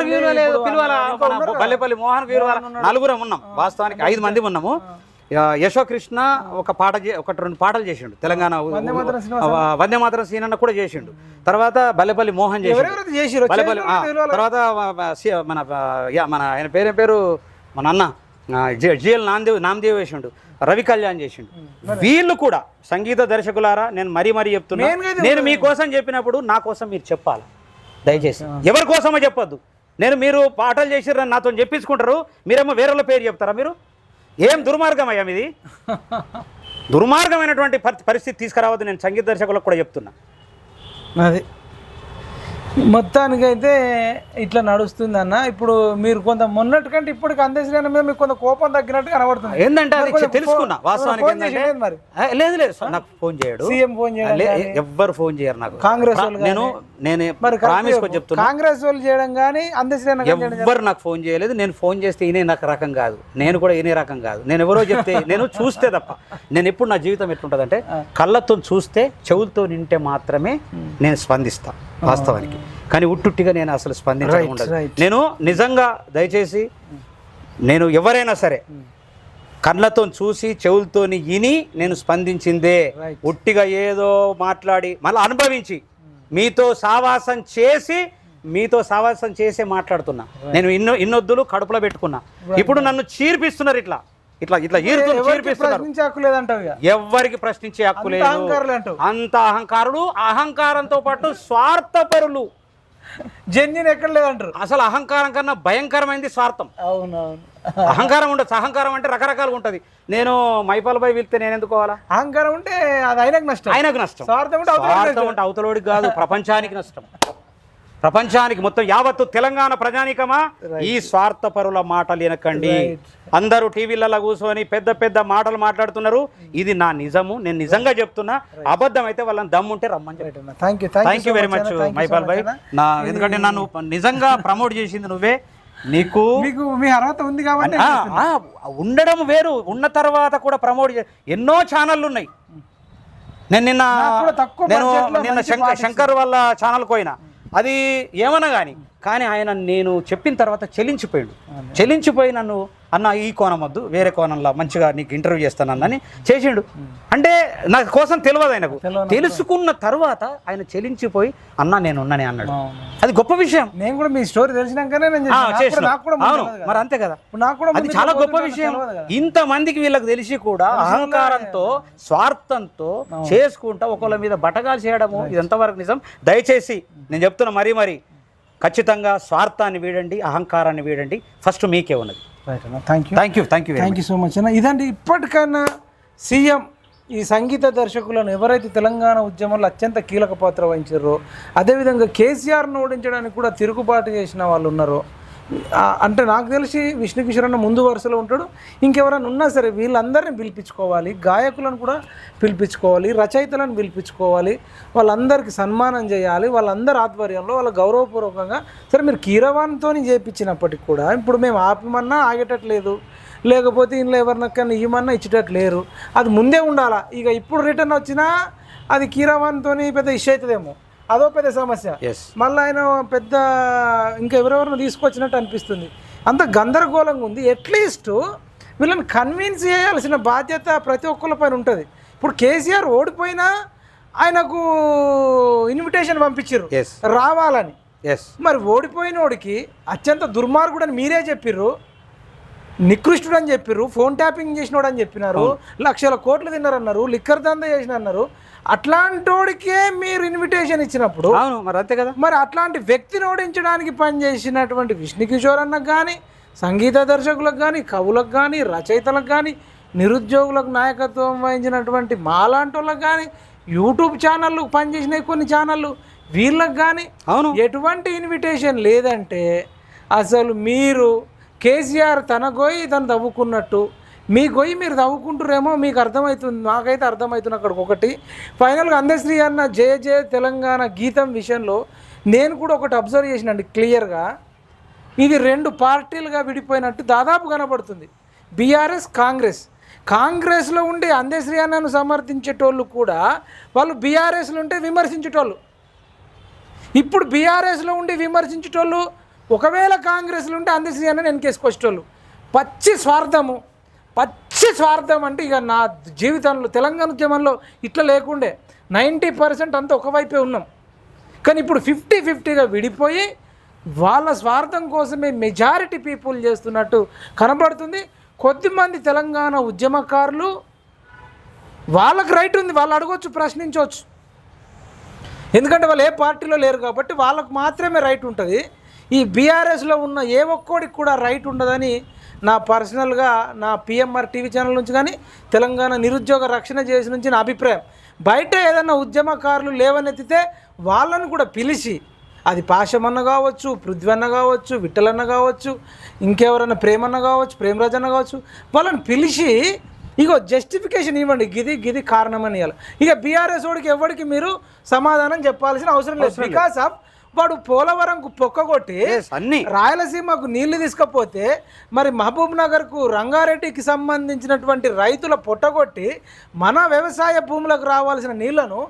రవి కళ్యాణ్ పిలవాలి, కదా. బల్లెపల్లి మోహన్ విలువాల నలుగురం ఉన్నాం. వాస్తవానికి ఐదు మంది ఉన్నాము. యశోకృష్ణ ఒక పాట చే- ఒకటి రెండు పాటలు చేసిండు. తెలంగాణ మాతరం ఆ, వందే మాతరం సీనన్న కూడా చేసిండు. తర్వాత బల్లెపల్లి మోహన్ చేసిండు. బల్లెపల్లి పిలవాలి. తర్వాత మన మన ఆయన పేరేం పేరు? మన అన్న ఆ, జి- జిఎల్ నామదేవ్ నామదేవ్ వేసిండు రవి కళ్యాణ్ చేసిండు. వీళ్ళు కూడా సంగీత దర్శకులారా నేను మరీ మరీ చెప్తున్నా ఇది నేను మీకోసం చెప్పినప్పుడు నా కోసం మీరు చెప్పాలి. దయచేసి. ఎవరి కోసమో చెప్పొద్దు. నేను మీరు పాటలు చేసిర్రని నాతో చెప్పించుకుంటారు మీరేమో వేరేళ్ళ పేరు చెప్తారా మీరు? ఏం దుర్మార్గం అయ్యా మీది? దుర్మార్గమైనటువంటి పరి- పరిస్థితి తీసుకురావద్దు నేను సంగీత దర్శకులకు కూడా చెప్తున్నా. అది మొత్తానికైతే ఇట్లా నడుస్తుంది అన్న ఇప్పుడు మీరు కొంత మొన్నటి కంటే ఇప్పటికి అందేశ్వరి మీద మీకు కొంత కోపం తగ్గినట్టు కనబడుతుంది. ఏంటంటే అది తెలుసుకున్నా వాస్తవానికి మరి. లేదు లేదు నాకు ఫోన్ చేయడు. సీఎం ఫోన్ చేయడం లే- కానీ, ఎవ్వరు ఫోన్ చేయరు నాకు. కాంగ్రెస్ వాళ్ళు నేను నేను మరి ప్రామిస్ కొని చెప్తున్నా. కాంగ్రెస్ వాళ్ళు చేయడం కానీ అందేశ్వరి ఎవ్వరు నాకు ఫోన్ చేయలేదు. నేను ఫోన్ చేస్తే ఈయన నాకు రకం కాదు. నేను కూడా ఈయన రకం కాదు. నేను ఎవరో చెప్తే నేను చూస్తే తప్ప. నేను ఎప్పుడు నా జీవితం ఎట్లుంటుందంటే కళ్ళతో చూస్తే చెవులతో నింటే మాత్రమే నేను స్పందిస్తా. వాస్తవానికి. కానీ ఉట్టుట్టిగా నేను అసలు స్పందించడం ఉండదు. నేను నిజంగా దయచేసి నేను ఎవరైనా సరే కళ్ళతో చూసి చెవులతోని విని నేను స్పందించిందే. ఉట్టిగా ఏదో మాట్లాడి మళ్ళీ అనుభవించి మీతో సావాసం చేసి మీతో సావాసం చేసే మాట్లాడుతున్నా. నేను ఇన్నో ఇన్నొద్దులు కడుపులో పెట్టుకున్నా. ఇప్పుడు నన్ను చీర్పిస్తున్నారు ఇట్లా. ఇట్లా ఇట్లా ఎవరికి ప్రశ్నించే హక్కు లేదు. అంత అహంకారులు అహంకారంతో పాటు స్వార్థపరులు. జెన్యున్ ఎక్కడ లేదంటారు? అసలు అహంకారం కన్నా భయంకరమైంది స్వార్థం. అవునవును. అహంకారం ఉండదు. అహంకారం అంటే రకరకాలుగా ఉంటది. నేను మైపాలపై వెళ్తే నేను ఎందుకోవాలా అహంకారం ఉంటే అది ఆయనకు నష్టం. ఆయనకు నష్టం. స్వార్థం ఉంటే అవతలోడికి కాదు. ప్రపంచానికి నష్టం. ప్రపంచానికి మొత్తం యావత్తు తెలంగాణ ప్రజానికమా? ఈ స్వార్థపరుల మాటలు వినకండి. అందరూ టీవీలలో కూర్చొని పెద్ద పెద్ద మాటలు మాట్లాడుతున్నారు. ఇది నా నిజము నేను నిజంగా చెప్తున్నా. అబద్ధం అయితే వాళ్ళని దమ్ముంటే రమ్మని చెప్పి. Thank you very much Mahipal bhai నా ఎందుకంటే నన్ను నిజంగా ప్రమోట్ చేసింది నువ్వే. నీకు మీకు మీ అర్హత ఉంది కాబట్టి ఉండడం వేరు. ఉన్న తర్వాత కూడా ప్రమోట్ ఎన్నో ఛానళ్ళు ఉన్నాయి. నేను నిన్న నేను నిన్న శంకర్ వాళ్ళ ఛానల్ పోయినా. అది ఏమన్నా కానీ కానీ ఆయన నేను చెప్పిన తర్వాత చెల్లించిపోయాడు చెల్లించిపోయి నన్ను అన్న ఈ కోణం వద్దు వేరే కోణంలో మంచిగా నీకు ఇంటర్వ్యూ చేస్తానని చేసిండు. అంటే నా కోసం తెలియదు ఆయనకు. తెలుసుకున్న తర్వాత ఆయన చెల్లించిపోయి అన్న నేను ఉన్నానే అన్నాడు. అది గొప్ప విషయం. నేను కూడా మీ స్టోరీ తెలిసినాకనే అవును. మరి అంతే కదా. నాకు కూడా అది చాలా గొప్ప విషయం. ఇంత మందికి వీళ్ళకి తెలిసి కూడా అహంకారంతో స్వార్థంతో చేసుకుంటా ఒకళ్ళ మీద బటగాలు చేయడము ఇది ఎంతవరకు నిజం. దయచేసి నేను చెప్తున్నా మరీ మరి ఖచ్చితంగా స్వార్థాన్ని వీడండి అహంకారాన్ని వీడండి. ఫస్ట్ మీకే ఉన్నది. రైట్ అన్న thank you thank you thank you thank you so much అన్న ఇదండి ఇప్పటికైనా సీఎం ఈ సంగీత దర్శకులను ఎవరైతే తెలంగాణ ఉద్యమంలో అత్యంత కీలక పాత్ర వహించారో అదేవిధంగా కేసీఆర్ను ఓడించడానికి కూడా తిరుగుబాటు చేసిన వాళ్ళు ఉన్నారో అంటే నాకు తెలిసి విష్ణు కిషోర్ అన్న ముందు వరుసలో ఉంటాడు. ఇంకెవరైనా ఉన్నా సరే వీళ్ళందరినీ పిలిపించుకోవాలి. గాయకులను కూడా పిలిపించుకోవాలి. రచయితలను పిలిపించుకోవాలి. వాళ్ళందరికీ సన్మానం చేయాలి. వాళ్ళందరి ఆధ్వర్యంలో వాళ్ళ గౌరవపూర్వకంగా సరే మీరు కీరవాన్తో చేయించినప్పటికి కూడా ఇప్పుడు మేము ఆపమన్నా ఆగేటట్లేదు. లేకపోతే ఇంట్లో ఎవరినక్కన్నా ఇవ్వమన్నా ఇచ్చేటట్టు లేరు అది ముందే ఉండాలా? ఇక ఇప్పుడు రిటర్న్ వచ్చినా అది కీరవాన్తో పెద్ద ఇష్యూ అవుతుందేమో. అదో పెద్ద సమస్య. మళ్ళీ ఆయన పెద్ద ఇంకా ఎవరెవరిని తీసుకొచ్చినట్టు అనిపిస్తుంది. అంత గందరగోళంగా ఉంది. అట్లీస్ట్ వీళ్ళని కన్విన్స్ చేయాల్సిన బాధ్యత ప్రతి ఒక్కళ్ళ పైన ఉంటుంది. ఇప్పుడు కేసీఆర్ ఓడిపోయినా ఆయనకు ఇన్విటేషన్ పంపించారు ఎస్ రావాలని. ఎస్ మరి ఓడిపోయినోడికి అత్యంత దుర్మార్గుడు అని మీరే చెప్పిర్రు. నికృష్టుడు అని చెప్పిర్రు ఫోన్ ట్యాపింగ్ చేసినోడు అని చెప్పినారు లక్షల కోట్లు తిన్నారన్నారు లిక్కర్ దంద చేసిన అన్నారు అట్లాంటోడికే మీరు ఇన్విటేషన్ ఇచ్చినప్పుడు అవును మరి అంతే కదా. మరి అట్లాంటి వ్యక్తిని ఓడించడానికి పనిచేసినటువంటి విష్ణు కిషోర్ అన్నకు కానీ సంగీత దర్శకులకు కానీ కవులకు కానీ రచయితలకు కానీ నిరుద్యోగులకు నాయకత్వం వహించినటువంటి మాలాంటి వాళ్ళకి కానీ యూట్యూబ్ ఛానళ్ళు పనిచేసిన కొన్ని ఛానళ్ళు వీళ్ళకి కానీ అవును. ఎటువంటి ఇన్విటేషన్ లేదంటే అసలు మీరు కేసీఆర్ తన గొయ్యి తను తవ్వుకున్నట్టు. మీ గొయ్యి మీరు తవ్వుకుంటారేమో మీకు అర్థమవుతుంది నాకైతే అర్థమవుతుంది అక్కడికి ఒకటి. ఫైనల్గా అందశ్రీ అన్న జయ జయ తెలంగాణ గీతం విషయంలో నేను కూడా ఒకటి అబ్జర్వ్ చేసినండి క్లియర్గా. ఇది రెండు పార్టీలుగా విడిపోయినట్టు దాదాపు కనబడుతుంది. బీఆర్ఎస్ కాంగ్రెస్. కాంగ్రెస్లో ఉండి అందశ్రీ అన్నను సమర్థించేటోళ్ళు కూడా వాళ్ళు బీఆర్ఎస్లో ఉంటే విమర్శించేటోళ్ళు. ఇప్పుడు బీఆర్ఎస్లో ఉండి విమర్శించేటోళ్ళు ఒకవేళ కాంగ్రెస్లో ఉంటే అందరి అన్న వెనకేసుకొచ్చేటోళ్ళు పచ్చి స్వార్థము. పచ్చి స్వార్థం అంటే ఇక నా జీవితంలో తెలంగాణ ఉద్యమంలో ఇట్లా లేకుండే. నైంటీ పర్సెంట్ అంతా ఒకవైపే ఉన్నాం. కానీ ఇప్పుడు ఫిఫ్టీ ఫిఫ్టీగా విడిపోయి వాళ్ళ స్వార్థం కోసమే మెజారిటీ పీపుల్ చేస్తున్నట్టు కనబడుతుంది. కొద్దిమంది తెలంగాణ ఉద్యమకారులు వాళ్ళకి రైట్ ఉంది వాళ్ళు అడగొచ్చు ప్రశ్నించవచ్చు ఎందుకంటే వాళ్ళు ఏ పార్టీలో లేరు కాబట్టి వాళ్ళకు మాత్రమే రైట్ ఉంటుంది. ఈ బీఆర్ఎస్లో ఉన్న ఏ ఒక్కోడికి కూడా రైట్ ఉండదని నా పర్సనల్గా నా పిఎంఆర్ టీవీ ఛానల్ నుంచి కానీ తెలంగాణ నిరుద్యోగ రక్షణ చేసి నుంచి నా అభిప్రాయం. బయట ఏదైనా ఉద్యమకారులు లేవనెత్తితే వాళ్ళని కూడా పిలిచి అది పాశమన్న కావచ్చు పృథ్వన్న కావచ్చు విఠలన్న కావచ్చు ఇంకెవరన్నా ప్రేమన్న కావచ్చు ప్రేమరాజ్ అన్న కావచ్చు వాళ్ళని పిలిచి ఇగో జస్టిఫికేషన్ ఇవ్వండి గిది గిది కారణం అని ఇవ్వాలి ఇక బీఆర్ఎస్ వాడికి ఎవరికి మీరు సమాధానం చెప్పాల్సిన అవసరం లేదు. బికాస్ ఆఫ్ వాడు పోలవరంకు పొక్కగొట్టి అన్ని రాయలసీమకు నీళ్ళు తీసుకపోతే మరి మహబూబ్ నగర్కు రంగారెడ్డికి సంబంధించినటువంటి రైతుల పొట్టగొట్టి మన వ్యవసాయ భూములకు రావాల్సిన నీళ్ళను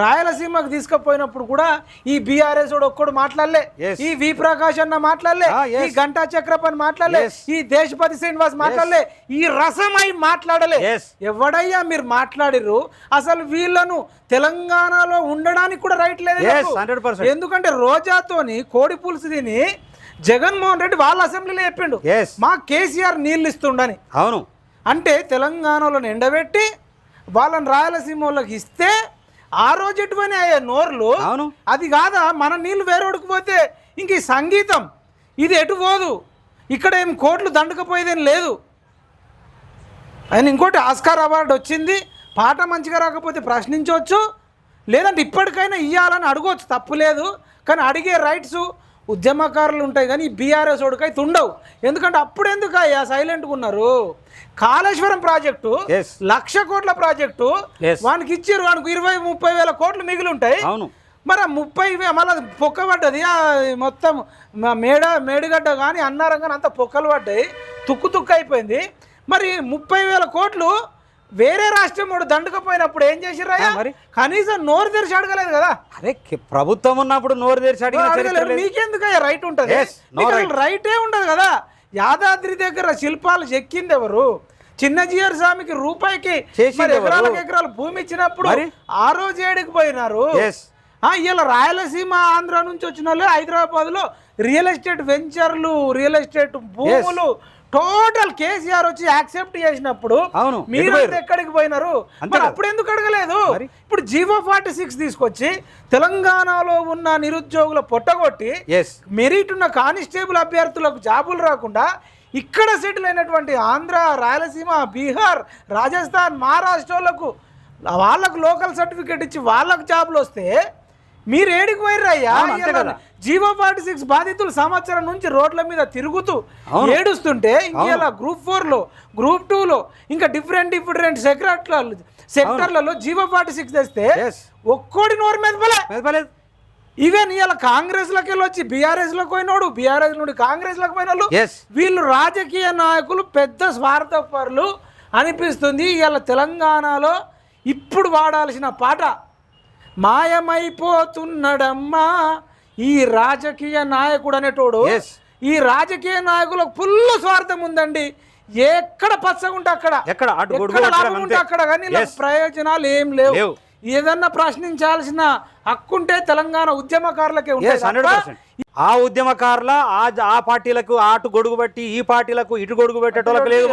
రాయలసీమకు తీసుకుపోయినప్పుడు కూడా ఈ బీఆర్ఎస్ ఒక్కడు మాట్లాడలే. ఈ వి ప్రకాష్ అన్న మాట్లాడలే Ah. ఈ గంటా చక్రపని మాట్లాడలే. ఈ దేశపతి శ్రీనివాస్ మాట్లాడలే ఈ రసమై మాట్లాడలే. ఎవడయ్యా మీరు మాట్లాడిర్రు అసలు వీళ్ళను తెలంగాణలో ఉండడానికి కూడా రైట్ లేదు Yes, వీళ్ళకు. 100%. ఎందుకంటే రోజాతోని కోడి పులుసు తిని జగన్మోహన్ రెడ్డి వాళ్ళ అసెంబ్లీలో చెప్పిండు. మా కేసీఆర్ నీళ్ళు ఇస్తుండని. అవును. అంటే తెలంగాణలో ఎండబెట్టి వాళ్ళని రాయలసీమ వాళ్ళకి ఇస్తే ఆ రోజు ఎటువని అయ్యే నోర్లు? అవును. అది కాదా? మన నీళ్ళు వేరొడికి పోతే ఇంక ఈ సంగీతం ఇది ఎటు పోదు? ఇక్కడ ఏం కోట్లు దండకపోయేదేం లేదు. ఆయన ఇంకోటి ఆస్కార్ అవార్డు వచ్చింది. పాట మంచిగా రాకపోతే ప్రశ్నించవచ్చు లేదంటే ఇప్పటికైనా ఇవ్వాలని అడగవచ్చు తప్పు లేదు. కానీ అడిగే రైట్స్ ఉద్యమకారులు ఉంటాయి కానీ ఈ బీఆర్ఎస్ ఓడికైతే ఉండవు. ఎందుకంటే అప్పుడు ఎందుకు అయ్యా సైలెంట్గా ఉన్నారు? కాళేశ్వరం ప్రాజెక్టు. లక్ష కోట్ల ప్రాజెక్టు. వానికి ఇచ్చారు వానికి ఇరవై ముప్పై వేల కోట్లు మిగిలి ఉంటాయి. అవును. మరి ఆ ముప్పై మళ్ళా పొక్క పడ్డది. ఆ మొత్తం మేడ మేడిగడ్డ కానీ అన్నారం కానీ అంత పొక్కలు పడ్డాయి. తుక్కు తుక్కు అయిపోయింది. మరి ముప్పై వేల కోట్లు వేరే రాష్ట్రం వాడు దండకపోయినప్పుడు ఏం చేసిర్రయ్యా ఆ, మరి? కనీసం నోరు తెరిచి అడగలేదు కదా. అరే ప్రభుత్వం ఉన్నప్పుడు నోరు తెరిచి అడగలేదు. లేదు. మీకెందుకయ్యా రైట్ ఉంటుంది? రైటే ఉండదు కదా. యాదాద్రి దగ్గర శిల్పాలు చెక్కింది ఎవరు? చిన్న జీఆర్ స్వామికి రూపాయికి? ఎకరాలకు ఎకరాలు భూమి ఇచ్చినప్పుడు? ఆ రోజు ఏడికి పోయినారు? ఇలా రాయలసీమ ఆంధ్ర నుంచి వచ్చిన వాళ్ళు హైదరాబాద్లో రియల్ ఎస్టేట్ వెంచర్లు రియల్ ఎస్టేట్ భూములు టోటల్ కేసీఆర్ వచ్చి యాక్సెప్ట్ చేసినప్పుడు అవును, మీరు? ఎక్కడికి పోయినారు మరి. అప్పుడు ఎందుకు అడగలేదు? ఇప్పుడు జీవో ఫార్టీ సిక్స్ తీసుకొచ్చి తెలంగాణలో ఉన్న నిరుద్యోగుల పొట్టగొట్టి మెరిట్ ఉన్న కానిస్టేబుల్ అభ్యర్థులకు జాబులు రాకుండా ఇక్కడ సెటిల్ అయినటువంటి ఆంధ్ర రాయలసీమ బీహార్ రాజస్థాన్ మహారాష్ట్రలకు వాళ్ళకు లోకల్ సర్టిఫికేట్ ఇచ్చి వాళ్ళకు జాబులు వస్తే మీరు ఏడికి పోయిర్రయ్యా. జీవో ఫార్టీ సిక్స్ బాధితులు సంవత్సరం నుంచి రోడ్ల మీద తిరుగుతూ. ఏడుస్తుంటే ఇంకేలా గ్రూప్ ఫోర్లో గ్రూప్ టూలో ఇంకా డిఫరెంట్ డిఫరెంట్ సెక్రటర్లు సెక్టర్లలో జీవో ఫార్టీ సిక్స్ తెస్తే. ఒక్కోడి నోరు మీద మెదపలేదు ఈవెన్ ఇవాళ కాంగ్రెస్లోకి వెళ్ళి వచ్చి బీఆర్ఎస్లోకి పోయినోడు బీఆర్ఎస్ నుండి కాంగ్రెస్లోకి పోయిన వాళ్ళు ఎస్ వీళ్ళు రాజకీయ నాయకులు పెద్ద స్వార్థపరులు అనిపిస్తుంది. ఇవాళ తెలంగాణలో ఇప్పుడు వాడాల్సిన పాట మాయమైపోతున్నడమ్మా ఈ రాజకీయ నాయకుడు అనేటోడు. ఈ రాజకీయ నాయకులకు ఫుల్ స్వార్థం ఉందండి ఎక్కడ పచ్చగుంటే అక్కడ ఎక్కడ ఉంటే. అక్కడ కానీ. ప్రయోజనాలు ఏం లేవు. ఏదన్నా ప్రశ్నించాల్సిన హక్కుంటే తెలంగాణ ఉద్యమకారులకే ఉంటాయి ఆ ఉద్యమకారుల ఆ ఆ పార్టీలకు అటు గొడుగు పెట్టి ఈ పార్టీలకు ఇటు గొడుగు పెట్టేటోళ్ళకి లేదు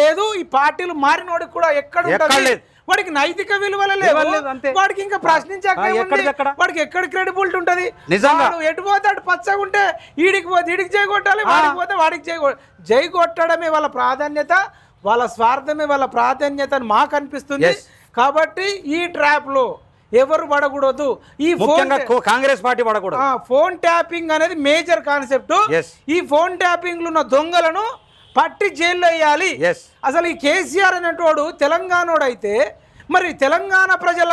లేదు ఈ పార్టీలు మారినోడికి కూడా ఎక్కడ? లేదు. వాడికి నైతిక విలువలు లేవు. వాడికి ఇంకా ఎక్కడ? వాడికి ఎక్కడ క్రెడిబిలిటీ ఉంటది నిజంగా. ఎటు పోతాడు పచ్చగా ఉంటే ఈడికి పోతే ఈడికి జై కొట్టాలి వాడికి పోతే వాడికి జై కొ- జై కొట్టడమే వాళ్ళ ప్రాధాన్యత వాళ్ళ స్వార్థమే వాళ్ళ ప్రాధాన్యత అని మాకు అనిపిస్తుంది. కాబట్టి ఈ ట్రాప్లో ఎవరు పడకూడదు ఈ ఫోన్ కాంగ్రెస్ పార్టీ పడకూడదు ఆ, ఫోన్ ట్యాపింగ్ అనేది మేజర్ కాన్సెప్ట్ Yes. ఈ ఫోన్ ట్యాపింగ్ ఉన్న దొంగలను పట్టి జైల్లో వేయాలి అసలు ఈ కేసీఆర్ అనేటోడు తెలంగాణోడు అయితే మరి తెలంగాణ ప్రజల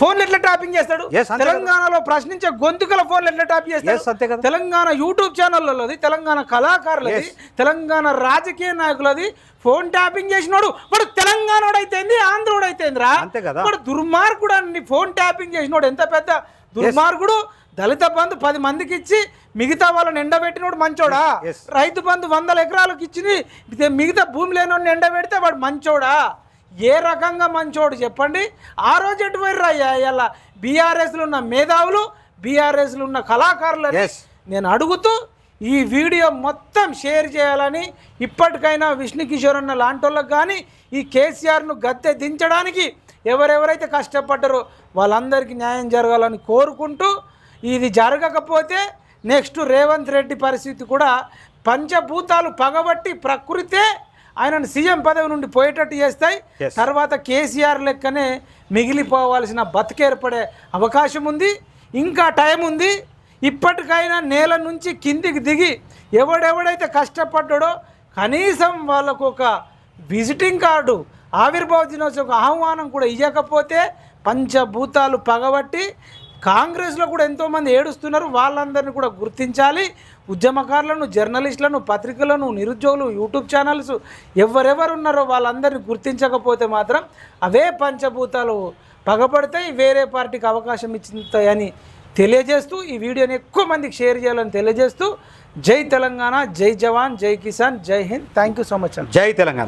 ఫోన్లు ఎట్లా ట్యాపింగ్ చేస్తాడు. తెలంగాణలో ప్రశ్నించే గొంతుకల ఫోన్లు ఎట్లా ట్యాప్ చేస్తాడు. తెలంగాణ యూట్యూబ్ ఛానళ్ళది తెలంగాణ కళాకారులది. తెలంగాణ రాజకీయ నాయకులది ఫోన్ ట్యాపింగ్ చేసినోడు. వాడు తెలంగాణోడు అయితేంది ఆంధ్రోడు అయితేందిరా అంతే కదా. వాడు దుర్మార్గుడు అని ఫోన్ ట్యాపింగ్ చేసినోడు. ఎంత పెద్ద దుర్మార్గుడు? దళిత బంధు పది మందికి ఇచ్చి మిగతా వాళ్ళని ఎండబెట్టినోడు మంచోడా. రైతు బంధు వందల ఎకరాలకు ఇచ్చి ఇది మిగతా భూమి లేనోడిని ఎండబెడితే వాడు మంచోడా ఏ రకంగా మంచోడు చెప్పండి ఆ రోజు ఎటు పోయిర్రయ్యా ఇలా బీఆర్ఎస్లు ఉన్న మేధావులు బీఆర్ఎస్లు ఉన్న కళాకారులని Yes. నేను అడుగుతూ ఈ వీడియో మొత్తం షేర్ చేయాలని ఇప్పటికైనా విష్ణు కిషోర్ అన్న లాంటి వాళ్ళకి కానీ ఈ కేసీఆర్ను గద్దె దించడానికి ఎవరెవరైతే కష్టపడ్డారో వాళ్ళందరికీ న్యాయం జరగాలని కోరుకుంటూ ఇది జరగకపోతే నెక్స్ట్ రేవంత్ రెడ్డి పరిస్థితి కూడా పంచభూతాలు పగబట్టి ప్రకృతే ఆయనను సీఎం పదవి నుండి పోయేటట్టు చేస్తాయి. తర్వాత కేసీఆర్ లెక్కనే మిగిలిపోవాల్సిన బతికేర్పడే అవకాశం ఉంది. ఇంకా టైం ఉంది. ఇప్పటికైనా నేల నుంచి కిందికి దిగి ఎవడెవడైతే కష్టపడ్డాడో కనీసం వాళ్ళకు ఒక విజిటింగ్ కార్డు ఆవిర్భావ దినోత్సవం ఆహ్వానం కూడా ఇవ్వకపోతే పంచభూతాలు పగబట్టి కాంగ్రెస్లో కూడా ఎంతోమంది ఏడుస్తున్నారు. వాళ్ళందరినీ కూడా గుర్తించాలి. ఉద్యమకారులను జర్నలిస్టులను పత్రికలను నిరుద్యోగులు యూట్యూబ్ ఛానల్స్ ఎవరెవరు ఉన్నారో వాళ్ళందరినీ గుర్తించకపోతే మాత్రం అవే పంచభూతాలు పగబడతాయి వేరే పార్టీకి అవకాశం ఇచ్చిందని తెలియజేస్తూ ఈ వీడియోని ఎక్కువ మందికి షేర్ చేయాలని తెలియజేస్తూ జై తెలంగాణ జై జవాన్ జై కిసాన్ జై Hind. Thank you so much జై తెలంగాణ.